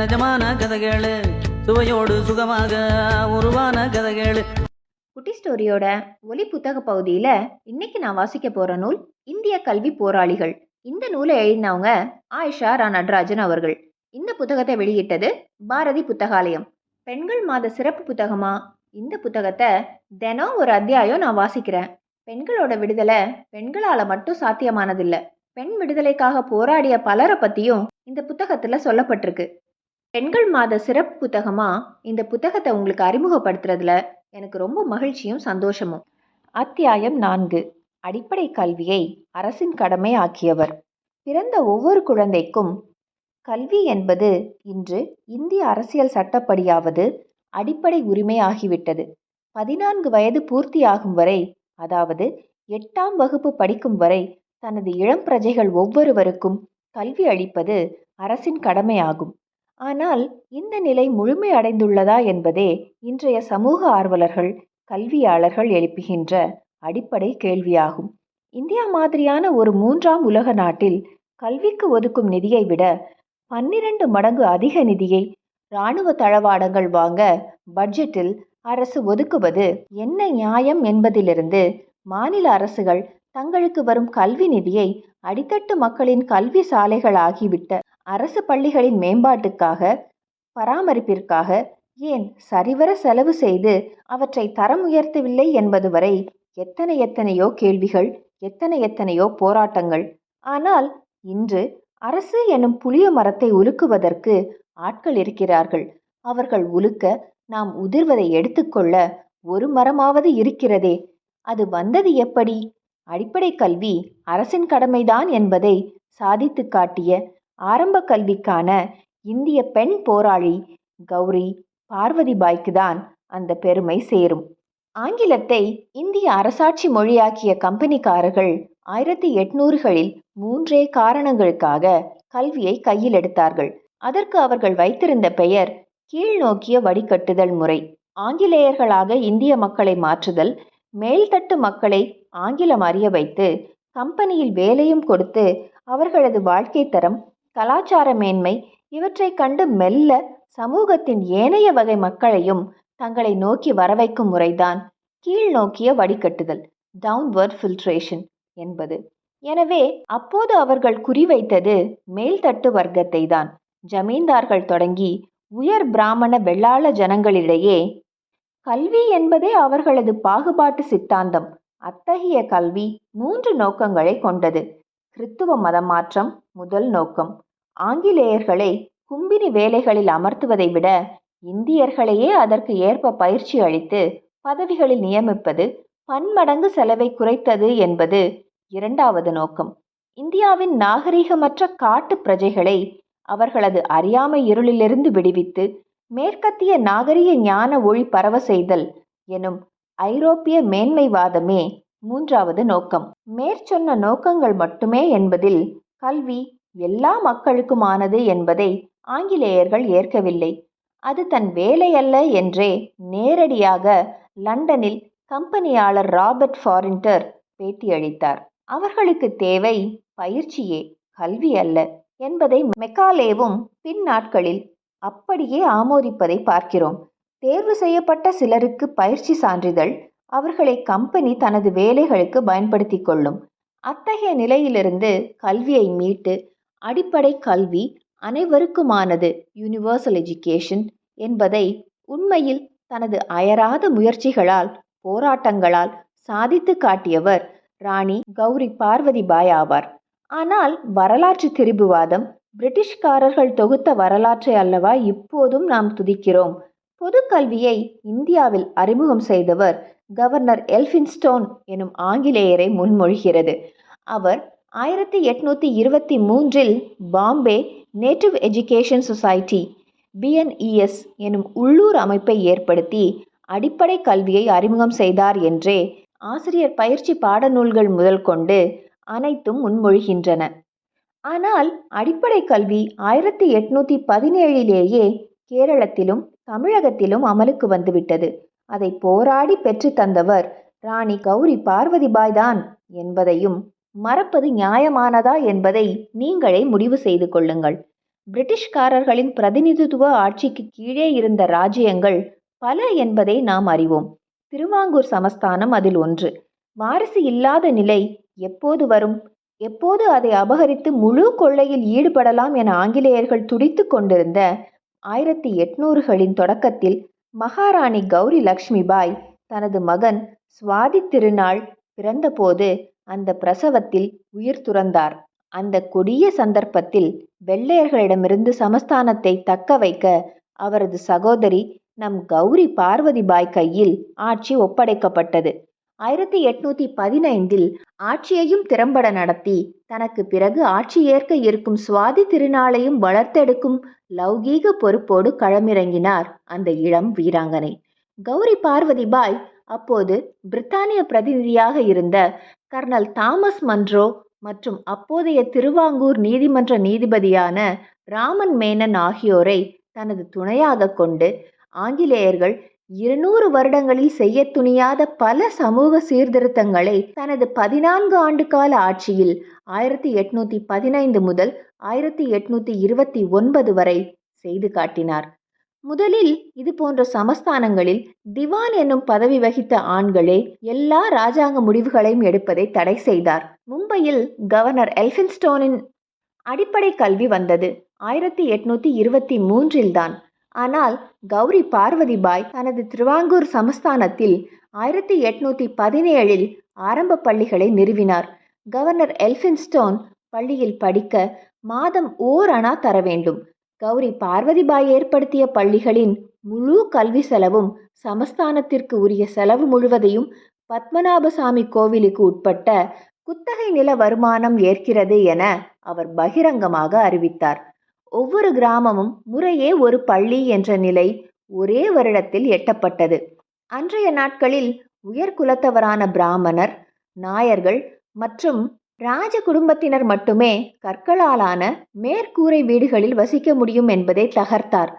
நிஜமான கதைகள். சுவையோடு சுகமாக உருவான கதைகளு. குட்டி ஸ்டோரியோட ஒலி புத்தக பகுதியில் இன்னைக்கு நான் வாசிக்க போகிற நூல் இந்திய கல்வி போராளிகள். இந்த நூலை எழுதினவங்க ஆயிஷா ரா நடராஜன் அவர்கள். இந்த புத்தகத்தை வெளியிட்டது பாரதி புத்தகாலயம். பெண்கள் மாத சிறப்பு புத்தகமா? இந்த புத்தகத்தை தினம் ஒரு அத்தியாயம் நான் வாசிக்கிறேன். பெண்களோட விடுதலை பெண்களால் மட்டும் சாத்தியமானதில்லை. பெண் விடுதலைக்காக போராடிய பலரை பற்றியும் இந்த புத்தகத்தில் சொல்லப்பட்டிருக்கு. பெண்கள் மாத சிறப்பு புத்தகமா இந்த புத்தகத்தை உங்களுக்கு அறிமுகப்படுத்துறதுல எனக்கு ரொம்ப மகிழ்ச்சியும் சந்தோஷமும். அத்தியாயம் நான்கு. அடிப்படை கல்வியை அரசின் கடமை ஆக்கியவர். பிறந்த ஒவ்வொரு குழந்தைக்கும் கல்வி என்பது இன்று இந்திய அரசியல் சட்டப்படியாவது அடிப்படை உரிமை ஆகிவிட்டது. பதினான்கு வயது பூர்த்தியாகும் வரை அதாவது எட்டாம் வகுப்பு படிக்கும் வரை தனது இளம் பிரஜைகள் ஒவ்வொருவருக்கும் கல்வி அளிப்பது அரசின் கடமையாகும். ஆனால் இந்த நிலை முழுமை அடைந்துள்ளதா என்பதே இன்றைய சமூக ஆர்வலர்கள் கல்வியாளர்கள் எழுப்புகின்ற அடிப்படை கேள்வியாகும். இந்தியா மாதிரியான ஒரு மூன்றாம் உலக நாட்டில் கல்விக்கு ஒதுக்கும் நிதியை விட பன்னிரண்டு மடங்கு அதிக நிதியை இராணுவ தளவாடங்கள் வாங்க பட்ஜெட்டில் அரசு ஒதுக்குவது என்ன நியாயம் என்பதிலிருந்து மாநில அரசுகள் தங்களுக்கு வரும் கல்வி நிதியை அடித்தட்டு மக்களின் கல்வி சாலைகள் ஆகிவிட்ட அரசு பள்ளிகளின் மேம்பாட்டுக்காக பராமரிப்பிற்காக ஏன் சரிவர செலவு செய்து அவற்றை தரம் உயர்த்தவில்லை என்பது வரை எத்தனை எத்தனையோ கேள்விகள் எத்தனை எத்தனையோ போராட்டங்கள். ஆனால் இன்று அரசு எனும் புளிய மரத்தை உலுக்குவதற்கு ஆட்கள் இருக்கிறார்கள். அவர்கள் உலுக்க நாம் உதிர்வதை எடுத்துக்கொள்ள ஒரு மரமாவது இருக்கிறதே. அது வந்தது எப்படி? அடிப்படை கல்வி அரசின் கடமைதான் என்பதை சாதித்து காட்டிய ஆரம்ப கல்விக்கான இந்திய பெண் போராளி கௌரி பார்வதிபாய்க்கு தான் அந்த பெருமை சேரும். ஆங்கிலத்தை இந்திய அரசாட்சி மொழியாக்கிய கம்பெனிக்காரர்கள் ஆயிரத்தி எட்நூறுகளில் மூன்றே காரணங்களுக்காக கல்வியை கையில் எடுத்தார்கள். அதற்கு அவர்கள் வைத்திருந்த பெயர் கீழ்நோக்கிய வடிகட்டுதல் முறை. ஆங்கிலேயர்களாக இந்திய மக்களை மாற்றுதல் மேல்தட்டு மக்களை ஆங்கிலம் அறிய வைத்து கம்பெனியில் வேலையும் கொடுத்து அவர்களது வாழ்க்கை தரம் கலாச்சார மேன்மை இவற்றைக் கண்டு மெல்ல சமூகத்தின் ஏனைய வகை மக்களையும் தங்களை நோக்கி வரவைக்கும் முறைதான் கீழ் நோக்கிய வடிகட்டுதல் டவுன்வர்ட் ஃபில்ட்ரேஷன் என்பது. எனவே அப்போது அவர்கள் குறிவைத்தது மேல்தட்டு வர்க்கத்தை தான். ஜமீன்தார்கள் தொடங்கி உயர் பிராமண வெள்ளாள ஜனங்களிடையே கல்வி என்பதே அவர்களது பாகுபாட்டு சித்தாந்தம். அத்தகைய கல்வி மூன்று நோக்கங்களை கொண்டது. கிறித்துவ மதமாற்றம் முதல் நோக்கம். ஆங்கிலேயர்களை கும்பினி வேலைகளில் அமர்த்துவதை விட இந்தியர்களையே அதற்கு ஏற்ப பயிற்சி அளித்து பதவிகளில் நியமிப்பது பன்மடங்கு செலவை குறைத்தது என்பது இரண்டாவது நோக்கம். இந்தியாவின் நாகரிகமற்ற காட்டு பிரஜைகளை அவர்களது அறியாமை இருளிலிருந்து விடுவித்து மேற்கத்திய நாகரிக ஞான ஒளி பரவ செய்தல் எனும் ஐரோப்பிய மேன்மைவாதமே மூன்றாவது நோக்கம். மேற்சொன்ன நோக்கங்கள் மட்டுமே என்பதில் கல்வி எல்லா மக்களுக்குமானது என்பதை ஆங்கிலேயர்கள் ஏற்கவில்லை. அது தன் வேலையல்ல என்றே நேரடியாக லண்டனில் கம்பெனியாளர் ராபர்ட் ஃபாரின்டர் பேட்டியளித்தார். அவர்களுக்கு தேவை பயிற்சியே கல்வி அல்ல என்பதை மெக்காலேவும் பின் நாட்களில் அப்படியே ஆமோதிப்பதை பார்க்கிறோம். தேர்வு செய்யப்பட்ட சிலருக்கு பயிற்சி சான்றிதழ் அவர்களை கம்பெனி தனது வேலைகளுக்கு பயன்படுத்தி கொள்ளும். அத்தகைய நிலையிலிருந்து கல்வியை மீட்டு அடிப்படை கல்வி அனைவருக்குமானது யூனிவர்சல் எஜுகேஷன் என்பதை உண்மையில் தனது அயராத முயற்சிகளால் போராட்டங்களால் சாதித்து காட்டியவர் ராணி கௌரி பார்வதிபாய் ஆவார். ஆனால் வரலாற்று திரிபுவாதம் பிரிட்டிஷ்காரர்கள் தொகுத்த வரலாற்றை அல்லவா இப்போதும் நாம் துதிக்கிறோம். பொது கல்வியை இந்தியாவில் அறிமுகம் செய்தவர் கவர்னர் எல்ஃபின்ஸ்டோன் எனும் ஆங்கிலேயரை முன்மொழிகிறது. அவர் ஆயிரத்தி எட்நூற்றி இருபத்தி மூன்றில் Bombay native education society BNES எனும் உள்ளூர் அமைப்பை ஏற்படுத்தி அடிப்படை கல்வியை அறிமுகம் செய்தார் என்றே ஆசிரியர் பயிற்சி பாடநூல்கள் முதல் கொண்டு அனைத்தும் முன்மொழிகின்றன. ஆனால் அடிப்படை கல்வி ஆயிரத்தி எட்நூற்றி பதினேழிலேயே கேரளத்திலும் தமிழகத்திலும் அமலுக்கு வந்துவிட்டது. அதை போராடி பெற்று தந்தவர் ராணி கௌரி பார்வதிபாய் தான் என்பதையும் மறப்பது நியாயமானதா என்பதை நீங்களே முடிவு செய்து கொள்ளுங்கள். பிரிட்டிஷ்காரர்களின் பிரதிநிதித்துவ ஆட்சிக்கு கீழே இருந்த ராஜ்யங்கள் பல என்பதை நாம் அறிவோம். திருவாங்கூர் சமஸ்தானம் அதில் ஒன்று. வாரிசு இல்லாத நிலை எப்போது வரும்? எப்போது அதை அபகரித்து முழு கொள்ளையில் ஈடுபடலாம் என ஆங்கிலேயர்கள் துடித்து கொண்டிருந்த ஆயிரத்தி எட்நூறுகளின் தொடக்கத்தில் மகாராணி கௌரி லக்ஷ்மிபாய் தனது மகன் சுவாதி திருநாள் பிறந்தபோது அந்த பிரசவத்தில் உயிர் துறந்தார். அந்த கொடிய சந்தர்ப்பத்தில் வெள்ளையர்களிடமிருந்து சமஸ்தானத்தை தக்க வைக்க அவரது சகோதரி நம் கௌரி பார்வதிபாய் கையில் ஆட்சி ஒப்படைக்கப்பட்டது. ஆயிரத்தி எட்நூத்தி பதினைந்தில் ஆட்சியையும் திறம்பட நடத்தி தனக்கு பிறகு ஆட்சி ஏற்க இருக்கும் சுவாதி திருநாளையும் வளர்த்தெடுக்கும் லௌகீக பொறுப்போடு களமிறங்கினார் அந்த இளம் வீராங்கனை. கௌரி பார்வதிபாய் அப்போது பிரித்தானிய பிரதிநிதியாக இருந்த கர்னல் தாமஸ் மன்றோ மற்றும் அப்போதைய திருவாங்கூர் நீதிமன்ற நீதிபதியான ராமன் மேனன் ஆகியோரை தனது துணையாக கொண்டு ஆங்கிலேயர்கள் இருநூறு வருடங்களில் செய்ய துணியாத பல சமூக சீர்திருத்தங்களை தனது பதினான்கு ஆண்டு கால ஆட்சியில் ஆயிரத்தி எட்நூத்தி பதினைந்து முதல் ஆயிரத்தி எட்நூத்தி இருபத்தி ஒன்பது வரை செய்து காட்டினார். முதலில் இது போன்ற சமஸ்தானங்களில் திவான் என்னும் பதவி வகித்த ஆண்களே எல்லா ராஜாங்க முடிவுகளையும் எடுப்பதை தடை செய்தார். மும்பையில் கவர்னர் எல்பின்ஸ்டோனின் அடிப்படை கல்வி வந்தது. ஆயிரத்தி எட்நூத்தி இருபத்தி மூன்றில்தான் ஆனால் கௌரி பார்வதிபாய் தனது திருவாங்கூர் சமஸ்தானத்தில் ஆயிரத்தி எட்நூத்தி பதினேழில் ஆரம்ப பள்ளிகளை நிறுவினார். கவர்னர் எல்ஃபின்ஸ்டோன் பள்ளியில் படிக்க மாதம் ஓர் அணா தர வேண்டும். கௌரி பார்வதிபாய் ஏற்படுத்திய பள்ளிகளின் முழு கல்வி செலவும் சமஸ்தானத்திற்கு உரிய செலவு முழுவதையும் பத்மநாபசாமி கோவிலுக்கு உட்பட்ட குத்தகை நில வருமானம் ஏற்கிறது என அவர் பகிரங்கமாக அறிவித்தார். ஒவ்வொரு கிராமமும் முறையே ஒரு பள்ளி என்ற நிலை ஒரே வருடத்தில் எட்டப்பட்டது. அன்றைய நாட்களில் உயர் குலத்தவரான பிராமணர் நாயர்கள் மற்றும் ராஜ குடும்பத்தினர் மட்டுமே கற்களாலான மேற்கூரை வீடுகளில் வசிக்க முடியும் என்பதை தகர்த்தார்.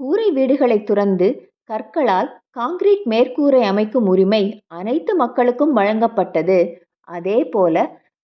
கூரை வீடுகளை துறந்து கற்களால் காங்கிரீட் மேற்கூரை அமைக்கும் உரிமை அனைத்து மக்களுக்கும் வழங்கப்பட்டது. அதே போல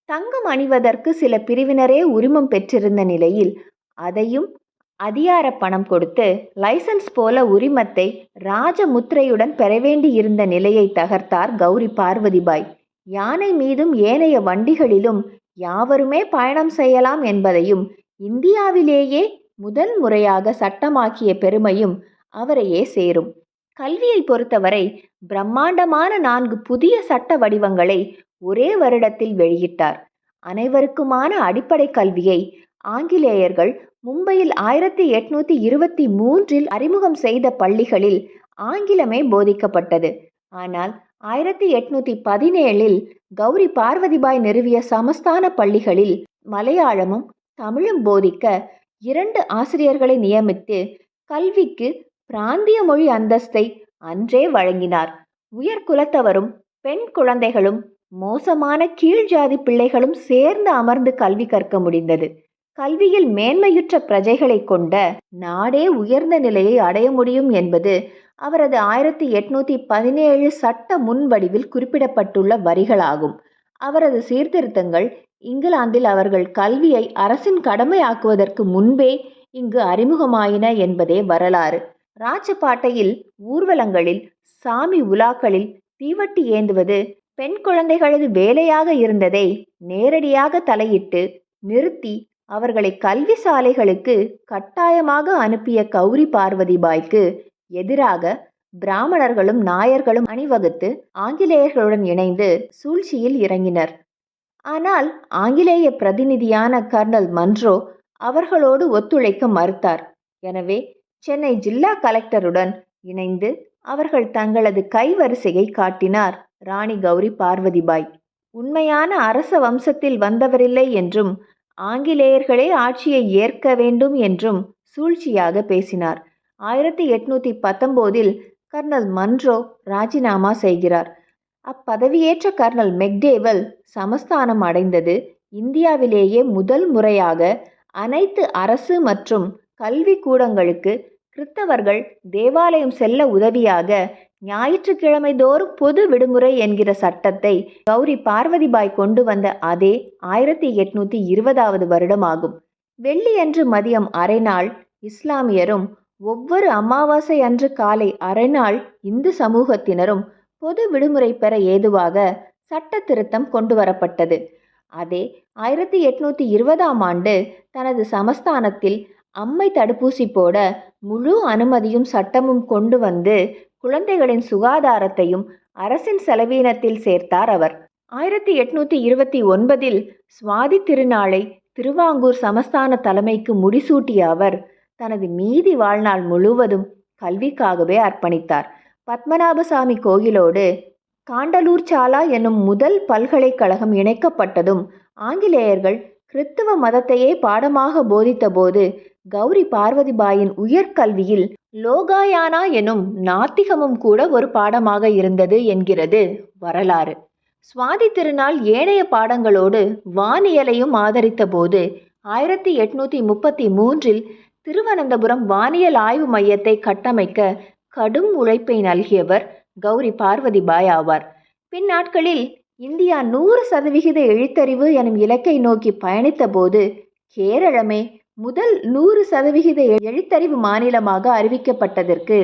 தங்கம் அணிவதற்கு சில பிரிவினரே உரிமம் பெற்றிருந்த நிலையில் அதையும் அதிகார பணம் கொடுத்து லைசன்ஸ் போல உரிமத்தை ராஜமுத்திரையுடன் பெற வேண்டியிருந்த நிலையை தகர்த்தார் கௌரி பார்வதிபாய். யானை மீதும் ஏனைய வண்டிகளிலும் யாவருமே பயணம் செய்யலாம் என்பதையும் இந்தியாவிலேயே முதல் முறையாக சட்டமாக்கிய பெருமையும் அவரையே சேரும். கல்வியை பொறுத்தவரை பிரம்மாண்டமான நான்கு புதிய சட்ட வடிவங்களை ஒரே வருடத்தில் வெளியிட்டார். அனைவருக்குமான அடிப்படை கல்வியை ஆங்கிலேயர்கள் மும்பையில் ஆயிரத்தி எட்நூத்தி இருபத்தி மூன்றில் அறிமுகம் செய்த பள்ளிகளில் ஆங்கிலமே போதிக்கப்பட்டது. ஆனால் ஆயிரத்தி எட்நூத்தி பதினேழில் கௌரி பார்வதிபாய் நிறுவிய சமஸ்தான பள்ளிகளில் மலையாளமும் தமிழும் போதிக்க இரண்டு ஆசிரியர்களை நியமித்து கல்விக்கு பிராந்திய மொழி அந்தஸ்தை அன்றே வழங்கினார். உயர் குலத்தவரும் பெண் குழந்தைகளும் மோசமான கீழ் ஜாதி பிள்ளைகளும் சேர்ந்து அமர்ந்து கல்வி கற்க முடிந்தது. கல்வியில் மேன்மையுற்ற பிரஜைகளை கொண்ட நாடே உயர்ந்த நிலையை அடைய முடியும் என்பது அவரது ஆயிரத்தி எட்நூத்தி பதினேழு சட்ட முன்வடிவில் குறிப்பிடப்பட்டுள்ள வரிகளாகும். அவரது சீர்திருத்தங்கள் இங்கிலாந்தில் அவர்கள் கல்வியை அரசின் கடமையாக்குவதற்கு முன்பே இங்கு அறிமுகமாயின என்பதே வரலாறு. ராஜபாட்டையில் ஊர்வலங்களில் சாமி உலாக்களில் தீவட்டி ஏந்துவது பெண் குழந்தைகளது வேலையாக இருந்ததை நேரடியாக தலையிட்டு நிறுத்தி அவர்களை கல்வி சாலைகளுக்கு கட்டாயமாக அனுப்பிய கௌரி பார்வதிபாய்க்கு எதிராக பிராமணர்களும் நாயர்களும் அணிவகுத்து ஆங்கிலேயர்களுடன் இணைந்து சூழ்ச்சியில் இறங்கினர். ஆனால் ஆங்கிலேய பிரதிநிதியான கர்னல் மன்றோ அவர்களோடு ஒத்துழைக்க மறுத்தார். எனவே சென்னை ஜில்லா கலெக்டருடன் இணைந்து அவர்கள் தங்களது கைவரிசையை காட்டினார் ராணி கௌரி பார்வதிபாய். உண்மையான அரச வம்சத்தில் வந்தவரில்லை என்றும் ஆங்கிலேயர்களே ஆட்சியை ஏற்க வேண்டும் என்றும் சூழ்ச்சியாக பேசினார். ஆயிரத்தி எட்நூத்தி பத்தொம்போதில் கர்னல் மன்றோ ராஜினாமா செய்கிறார். அப்பதவியேற்ற கர்னல் மெக்டேவல் சமஸ்தானம் அடைந்தது. இந்தியாவிலேயே முதல் முறையாக அனைத்து அரசு மற்றும் கல்வி கூடங்களுக்கு கிறித்தவர்கள் தேவாலயம் செல்ல உதவியாக ஞாயிற்றுக்கிழமை தோறும் பொது விடுமுறை என்கிற சட்டத்தை கௌரி பார்வதிபாய் கொண்டு வந்த அதே ஆயிரத்தி எட்நூத்தி இருபதாவது வருடமாகும். வெள்ளியன்று மதியம் அரை நாள் இஸ்லாமியரும் ஒவ்வொரு அமாவாசை அன்று காலை அரை நாள் இந்து சமூகத்தினரும் பொது விடுமுறை பெற ஏதுவாக சட்ட திருத்தம் கொண்டு வரப்பட்டது. அதே ஆயிரத்தி எட்நூத்தி இருபதாம் ஆண்டு தனது சமஸ்தானத்தில் அம்மை தடுப்பூசி போட முழு அனுமதியும் சட்டமும் கொண்டு வந்து குழந்தைகளின் சுகாதாரத்தையும் அரசின் செலவீனத்தில் சேர்த்தார் அவர். ஆயிரத்தி எட்நூத்தி இருபத்தி ஒன்பதில் சுவாதி திருநாளை திருவாங்கூர் சமஸ்தான தலைமைக்கு முடிசூட்டிய அவர் தனது மீதி வாழ்நாள் முழுவதும் கல்விக்காகவே அர்ப்பணித்தார். பத்மநாபசாமி கோயிலோடு காண்டலூர் சாலா என்னும் முதல் பல்கலைக்கழகம் இணைக்கப்பட்டதும் ஆங்கிலேயர்கள் கிறித்துவ மதத்தையே பாடமாக போதித்தபோது கௌரி பார்வதிபாயின் உயர்கல்வியில் லோகாயானா எனும் நாத்திகமும் கூட ஒரு பாடமாக இருந்தது என்கிறது வரலாறு. சுவாதி திருநாள் ஏனைய பாடங்களோடு வானியலையும் ஆதரித்த போது ஆயிரத்தி எட்நூத்தி முப்பத்தி மூன்றில் திருவனந்தபுரம் வானியல் ஆய்வு மையத்தை கட்டமைக்க கடும் உழைப்பை நல்கியவர் கௌரி பார்வதிபாய் ஆவார். பின்னாட்களில் இந்தியா நூறு சதவிகித எழுத்தறிவு எனும் இலக்கை நோக்கி பயணித்த போது கேரளமே முதல் நூறு சதவிகித எழுத்தறிவு மாநிலமாக அறிவிக்கப்பட்டதற்கு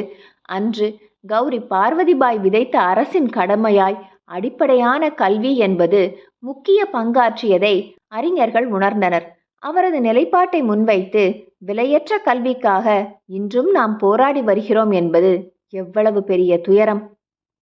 அன்று கௌரி பார்வதிபாய் விதைத்த அரசின் கடமையாய் அடிப்படையான கல்வி என்பது முக்கிய பங்காற்றியதை அறிஞர்கள் உணர்ந்தனர். அவரது நிலைப்பாட்டை முன்வைத்து விலையற்ற கல்விக்காக இன்றும் நாம் போராடி வருகிறோம் என்பது எவ்வளவு பெரிய துயரம்!